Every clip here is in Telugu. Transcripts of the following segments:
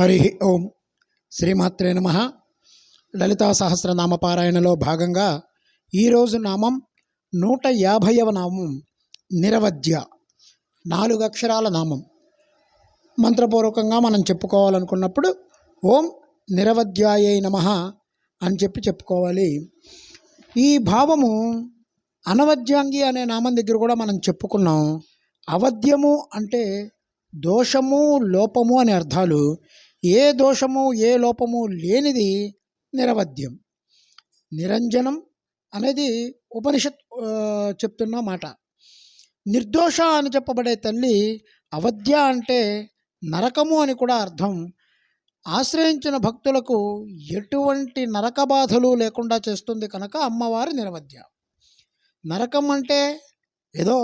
హరి ఓం శ్రీమాత్రే నమ. లలితా సహస్రనామ పారాయణలో భాగంగా ఈరోజు నామం నూట యాభైవ నామం నిరవధ్య నాలుగు అక్షరాల నామం. మంత్రపూర్వకంగా మనం చెప్పుకోవాలనుకున్నప్పుడు ఓం నిరవధ్యాయై నమ అని చెప్పి చెప్పుకోవాలి. ఈ భావము అనవద్యాంగి అనే నామం దగ్గర కూడా మనం చెప్పుకున్నాం. అవధ్యము అంటే దోషము లోపము అనే అర్థాలు. ఏ దోషము ఏ లోపము లేనిది నిరవధ్యం. నిరంజనం అనేది ఉపనిషత్ చెప్తున్న మాట. నిర్దోష అని చెప్పబడే తల్లి అవధ్య అంటే నరకము అని కూడా అర్థం. ఆశ్రయించిన భక్తులకు ఎటువంటి నరక బాధలు లేకుండా చేస్తుంది కనుక అమ్మవారి నిరవధ్య. నరకం అంటే ఏదో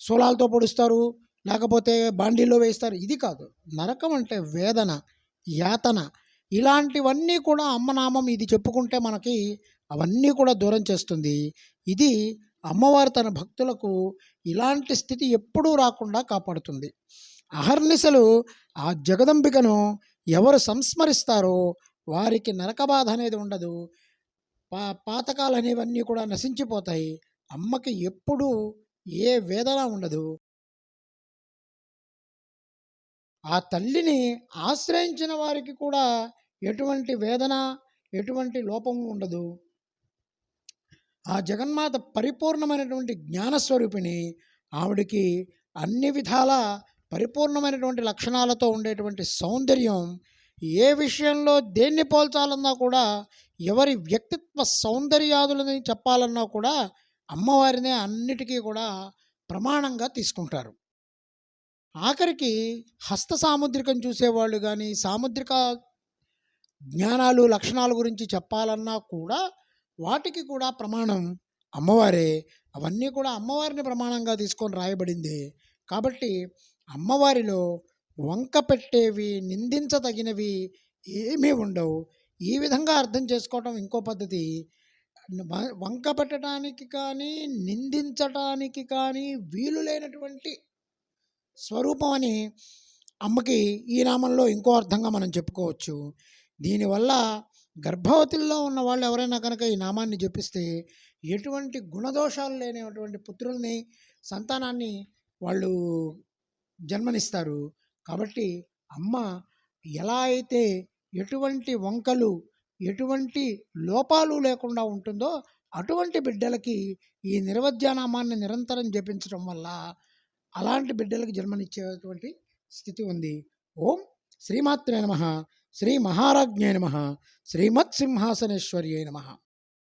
శూలాలతో పొడుస్తారు లేకపోతే బాండీలో వేస్తారు ఇది కాదు. నరకం అంటే వేదన యాతన ఇలాంటివన్నీ కూడా అమ్మనామం ఇది చెప్పుకుంటే మనకి అవన్నీ కూడా దూరం చేస్తుంది. ఇది అమ్మవారు తన భక్తులకు ఇలాంటి స్థితి ఎప్పుడూ రాకుండా కాపాడుతుంది. అహర్నిశలు ఆ జగదంబికను ఎవరు సంస్మరిస్తారో వారికి నరక బాధ అనేది ఉండదు. పా పాతకాలు అనేవన్నీ కూడా నశించిపోతాయి. అమ్మకి ఎప్పుడూ ఏ వేదన ఉండదు. ఆ తల్లిని ఆశ్రయించిన వారికి కూడా ఎటువంటి వేదన ఎటువంటి లోపము ఉండదు. ఆ జగన్మాత పరిపూర్ణమైనటువంటి జ్ఞానస్వరూపిణి ఆవిడికి అన్ని విధాల పరిపూర్ణమైనటువంటి లక్షణాలతో ఉండేటువంటి సౌందర్యం ఏ విషయంలో దేన్ని పోల్చాలన్నా కూడా ఎవరి వ్యక్తిత్వ సౌందర్యాదులని చెప్పాలన్నా కూడా అమ్మవారినే అన్నిటికీ కూడా ప్రమాణంగా తీసుకుంటారు. ఆఖరికి హస్త సాముద్రికం చూసేవాళ్ళు కానీ సాముద్రిక జ్ఞానాలు లక్షణాల గురించి చెప్పాలన్నా కూడా వాటికి కూడా ప్రమాణం అమ్మవారే. అవన్నీ కూడా అమ్మవారిని ప్రమాణంగా తీసుకొని రాయబడింది. కాబట్టి అమ్మవారిలో వంక పెట్టేవి నిందించదగినవి ఏమీ ఉండవు. ఈ విధంగా అర్థం చేసుకోవటం ఇంకో పద్ధతి. వంక పెట్టడానికి కానీ నిందించటానికి కానీ వీలు లేనటువంటి స్వరూపం అని అమ్మకి ఈ నామంలో ఇంకో అర్థంగా మనం చెప్పుకోవచ్చు. దీనివల్ల గర్భవతుల్లో ఉన్న వాళ్ళు ఎవరైనా కనుక ఈ నామాన్ని జపిస్తే ఎటువంటి గుణదోషాలు లేనటువంటి పుత్రుల్ని సంతానాన్ని వాళ్ళు జన్మనిస్తారు. కాబట్టి అమ్మ ఎలా అయితే ఎటువంటి వంకలు ఎటువంటి లోపాలు లేకుండా ఉంటుందో అటువంటి బిడ్డలకి ఈ నిర్వధ్యానామాన్ని నిరంతరం జపించడం వల్ల అలాంటి బిడ్డలకు జన్మనిచ్చేటువంటి స్థితి ఉంది. ఓం శ్రీమాత్రే నమ. శ్రీ మహారాజ్ఞే నమ. శ్రీమత్ సింహాసనేశ్వర్యే నమ.